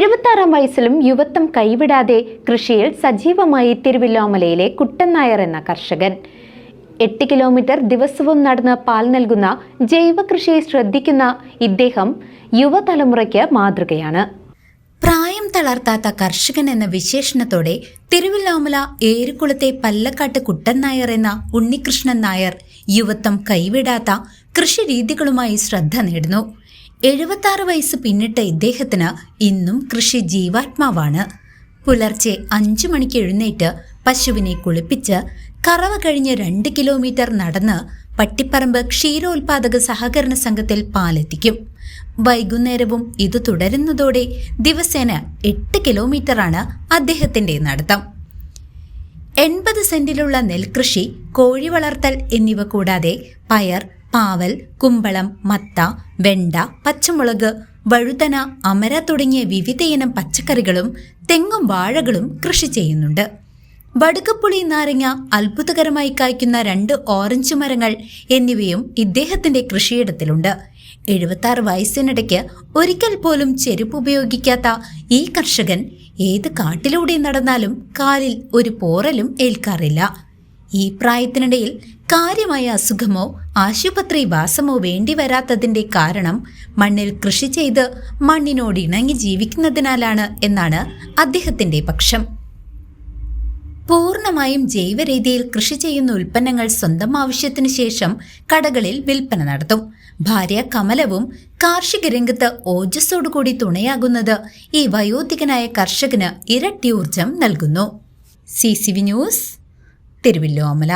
എഴുപത്താറാം വയസ്സിലും യുവത്വം കൈവിടാതെ കൃഷിയിൽ സജീവമായി തിരുവില്ലോമലയിലെ കുട്ടൻ നായർ എന്ന കർഷകൻ. എട്ട് കിലോമീറ്റർ ദിവസവും നടന്ന് പാൽ നൽകുന്ന ജൈവ കൃഷിയെ ശ്രദ്ധിക്കുന്ന ഇദ്ദേഹം യുവതലമുറയ്ക്ക് മാതൃകയാണ്. പ്രായം തളർത്താത്ത കർഷകൻ എന്ന വിശേഷണത്തോടെ തിരുവില്ലോമല ഏരുകുളത്തെ പല്ലക്കാട്ട് കുട്ടൻ നായർ എന്ന ഉണ്ണികൃഷ്ണൻ നായർ യുവത്വം കൈവിടാത്ത കൃഷിരീതികളുമായി ശ്രദ്ധ നേടുന്നു. എഴുപത്താറ് വയസ്സ് പിന്നിട്ട ഇദ്ദേഹത്തിന് ഇന്നും കൃഷി ജീവാത്മാവാണ്. പുലർച്ചെ അഞ്ചു മണിക്ക് എഴുന്നേറ്റ് പശുവിനെ കുളിപ്പിച്ച് കറവ കഴിഞ്ഞ് രണ്ട് കിലോമീറ്റർ നടന്ന് പട്ടിപ്പറമ്പ് ക്ഷീരോത്പാദക സഹകരണ സംഘത്തിൽ പാലെത്തിക്കും. വൈകുന്നേരവും ഇത് തുടരുന്നതോടെ ദിവസേന എട്ട് കിലോമീറ്ററാണ് അദ്ദേഹത്തിന്റെ നടത്തം. എൺപത് സെന്റിലുള്ള നെൽകൃഷി കോഴി വളർത്തൽ എന്നിവ കൂടാതെ പയർ പാവൽ കുമ്പളം മത്ത വെണ്ട പച്ചമുളക് വഴുതന അമര തുടങ്ങിയ വിവിധയിനം പച്ചക്കറികളും തെങ്ങും വാഴകളും കൃഷി ചെയ്യുന്നുണ്ട്. വടുക്കപ്പുളി നാരങ്ങ അത്ഭുതകരമായി കായ്ക്കുന്ന രണ്ട് ഓറഞ്ച് മരങ്ങൾ എന്നിവയും ഇദ്ദേഹത്തിന്റെ കൃഷിയിടത്തിലുണ്ട്. എഴുപത്താറ് വയസ്സിനിടയ്ക്ക് ഒരിക്കൽ പോലും ചെരുപ്പ് ഉപയോഗിക്കാത്ത ഈ കർഷകൻ ഏത് കാട്ടിലൂടെ നടന്നാലും കാലിൽ ഒരു പോറലും ഏൽക്കാറില്ല. ഈ പ്രായത്തിനിടയിൽ കാര്യമായ അസുഖമോ ആശുപത്രി വാസമോ വേണ്ടി വരാത്തതിന്റെ കാരണം മണ്ണിൽ കൃഷി ചെയ്ത് മണ്ണിനോട് ഇണങ്ങി ജീവിക്കുന്നതിനാലാണ് എന്നാണ് അദ്ദേഹത്തിന്റെ പക്ഷം. പൂർണമായും ജൈവരീതിയിൽ കൃഷി ചെയ്യുന്ന ഉൽപ്പന്നങ്ങൾ സ്വന്തം ആവശ്യത്തിന് ശേഷം കടകളിൽ വിൽപ്പന നടത്തും. ഭാര്യ കമലവും കാർഷിക രംഗത്ത് ഓജസ്സോടുകൂടി തുണയാകുന്നത് ഈ വയോധികനായ കർഷകന് ഇരട്ടി ഊർജം നൽകുന്നു. C C V news Thiruvilwamala